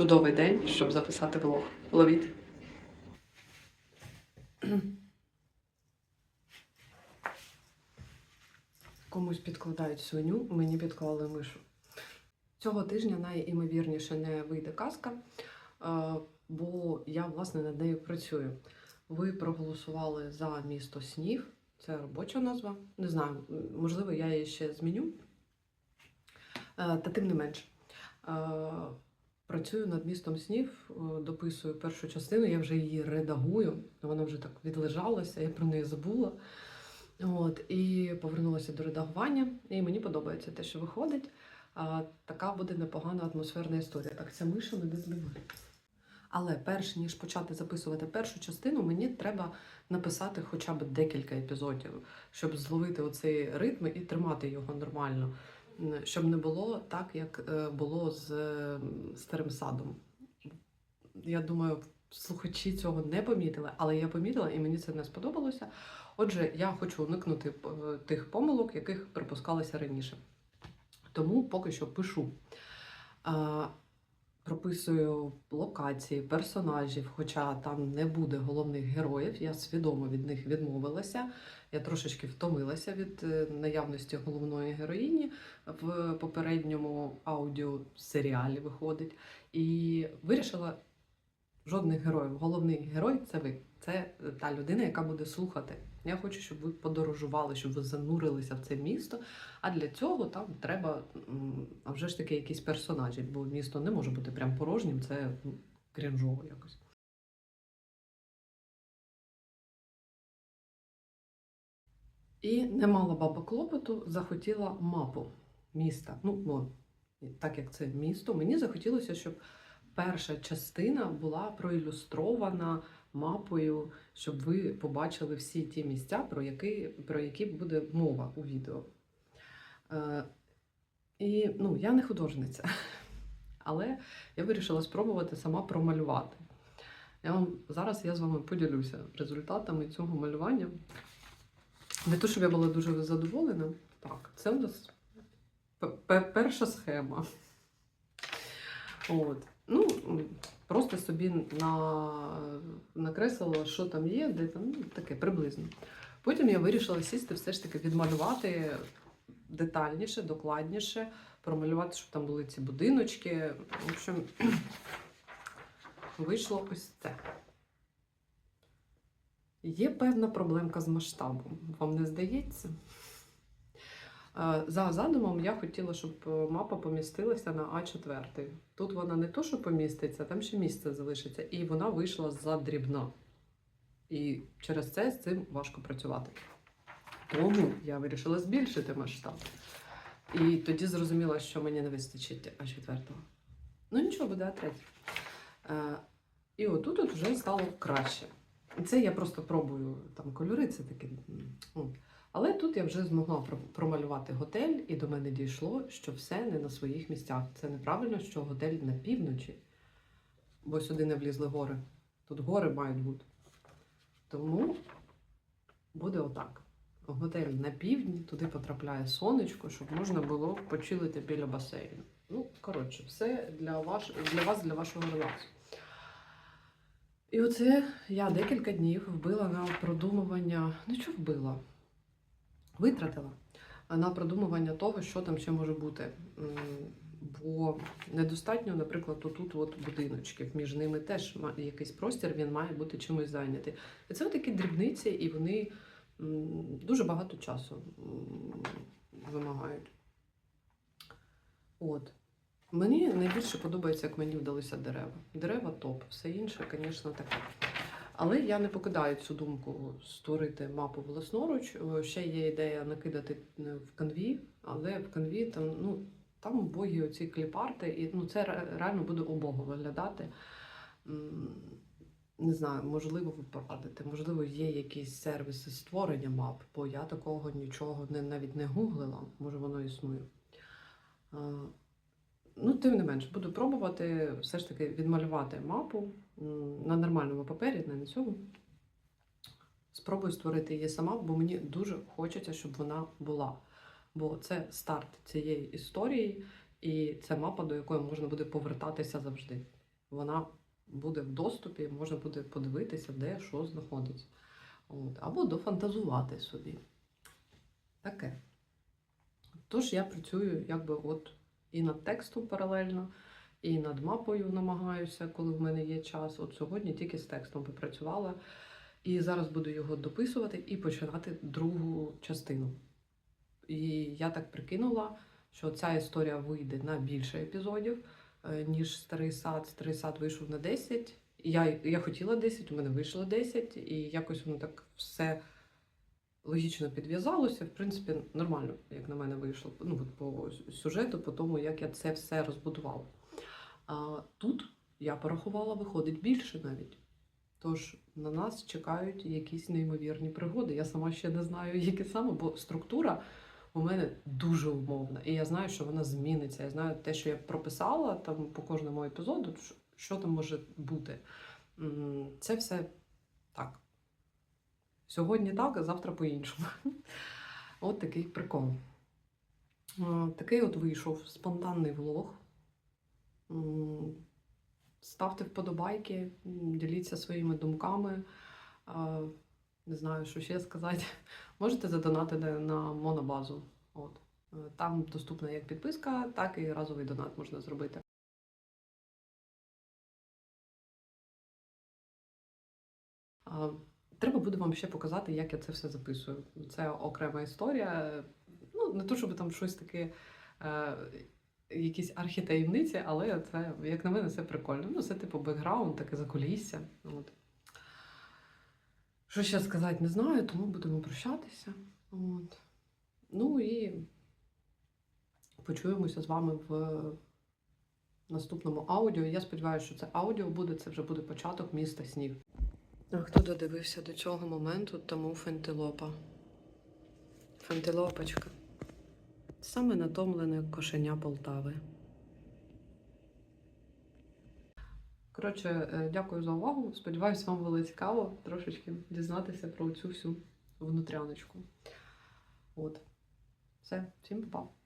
чудовий день, щоб записати влог. Ловіть. Комусь підкладають свиню, мені підклали мишу. Цього тижня найімовірніше не вийде казка, е, бо я власне над нею працюю. Ви проголосували за місто Снів. Це робоча назва. Не знаю, можливо, я її ще зміню. Е, Та тим не менш. Працюю над містом снів, е, дописую першу частину, я вже її редагую. Вона вже так відлежалася, я про неї забула. От, і повернулася до редагування, і мені подобається те, що виходить. А, така буде непогана атмосферна історія. Так, ця миша мене зливає. Але перш ніж почати записувати першу частину, мені треба написати хоча б декілька епізодів, щоб зловити оцей ритм і тримати його нормально. Щоб не було так, як е, було з е, старим садом. Я думаю, слухачі цього не помітили, але я помітила і мені це не сподобалося. Отже, я хочу уникнути е, тих помилок, яких припускалися раніше. Тому поки що пишу. Прописую локації, персонажів, хоча там не буде головних героїв. Я свідомо від них відмовилася. Я трошечки втомилася від е, наявності головної героїні в попередньому аудіосеріалі виходить. І вирішила жодних героїв. Головний герой це ви. Це е, та людина, яка буде слухати. Я хочу, щоб ви подорожували, щоб ви занурилися в це місто. А для цього там треба а вже ж таки якісь персонажі, бо місто не може бути прям порожнім, це ну, крінжово якось. І не мала баба клопоту, захотіла мапу міста. Ну, бо так як це місто, мені захотілося, щоб перша частина була проілюстрована мапою, щоб ви побачили всі ті місця, про які, про які буде мова у відео. Е, і ну, я не художниця, але я вирішила спробувати сама промалювати. Я вам зараз я з вами поділюся результатами цього малювання. Не то, щоб я була дуже задоволена. Так, це у нас перша схема. От. Ну, просто собі на... накреслила, що там є, де там, ну, таке приблизно. Потім я вирішила сісти, все ж таки відмалювати детальніше, докладніше, промалювати, щоб там були ці будиночки. В общем, вийшло ось це. Є певна проблемка з масштабом, вам не здається? Е, За задумом я хотіла, щоб е, мапа помістилася на А4. Тут вона не то, що поміститься, там ще місце залишиться, і вона вийшла задрібна. І через це з цим важко працювати. Тому я вирішила збільшити масштаб. І тоді зрозуміла, що мені не вистачить А4. Ну нічого, буде А3. Е, І отут от вже стало краще. Це я просто пробую там кольори, це таке. Але тут я вже змогла промалювати готель, і до мене дійшло, що все не на своїх місцях. Це неправильно, що готель на півночі, бо сюди не влізли гори. Тут гори мають бути. Тому буде отак. Готель на півдні, туди потрапляє сонечко, щоб можна було почилити біля басейну. Ну, коротше, все для, ваш, для вас, для вашого релаксу. І оце я декілька днів вбила на продумування. Ну, що вбила? Витратила на продумування того, що там ще може бути. Бо недостатньо, наприклад, отут от будиночків. Між ними теж якийсь простір, він має бути чимось зайнятий. І це такі дрібниці, і вони дуже багато часу вимагають. От. Мені найбільше подобається, як мені вдалися дерева. Дерева топ, все інше, звісно, таке. Але я не покидаю цю думку створити мапу власноруч. Е, Ще є ідея накидати е, в канві, але в канві там, ну, там убогі оці кліпарти, і ну, це реально буде убого виглядати. Не знаю, можливо, ви порадите, можливо, є якісь сервіси створення мап, бо я такого нічого не, навіть не гуглила, може воно існує. Ну, тим не менш, буду пробувати все ж таки відмалювати мапу на нормальному папері, не на цьому. Спробую створити її сама, бо мені дуже хочеться, щоб вона була. Бо це старт цієї історії, і це мапа, до якої можна буде повертатися завжди. вона буде в доступі, можна буде подивитися, де що знаходиться. От. Або дофантазувати собі. Таке. Тож я працюю якби от і над текстом паралельно, і над мапою намагаюся, коли в мене є час. От сьогодні тільки з текстом попрацювала. І зараз буду його дописувати і починати другу частину. І я так прикинула, що ця історія вийде на більше епізодів, е, ніж старий сад. Старий сад вийшов на 10. Я, я хотіла 10, у мене вийшло 10, і якось воно так все логічно підв'язалося. В принципі, нормально, як на мене вийшло. Ну, по сюжету, по тому, як я це все розбудувала. А тут я порахувала, виходить більше навіть. Тож на нас чекають якісь неймовірні пригоди. Я сама ще не знаю, які саме, бо структура у мене дуже умовна. І я знаю, що вона зміниться. Я знаю те, що я прописала там по кожному епізоду, що- там може бути. Це все так. Сьогодні так, а завтра по-іншому. От такий прикол. Такий от вийшов спонтанний влог. Ставте вподобайки, діліться своїми думками. Не знаю, що ще сказати. Можете задонатити на монобазу. От. Е, Там доступна як підписка, так і разовий донат можна зробити. Треба буде вам ще показати, як я це все записую. Це окрема історія. Ну, не то, щоб там щось таке, е, якісь архітаємниці, але це, як на мене, це прикольно. Ну, це типу бекграунд, таке закулісся. От. Що ще сказати, не знаю, тому будемо прощатися. От. Ну і почуємося з вами в наступному аудіо. Я сподіваюся, що це аудіо буде, це вже буде початок міста снів. А хто додивився до цього моменту, тому фентилопа. Фентилопочка. Саме натомлене кошеня Полтави. Коротше, е, дякую за увагу. Сподіваюсь, вам було цікаво трошечки дізнатися про цю всю внутряночку. От. Все, всім па-па.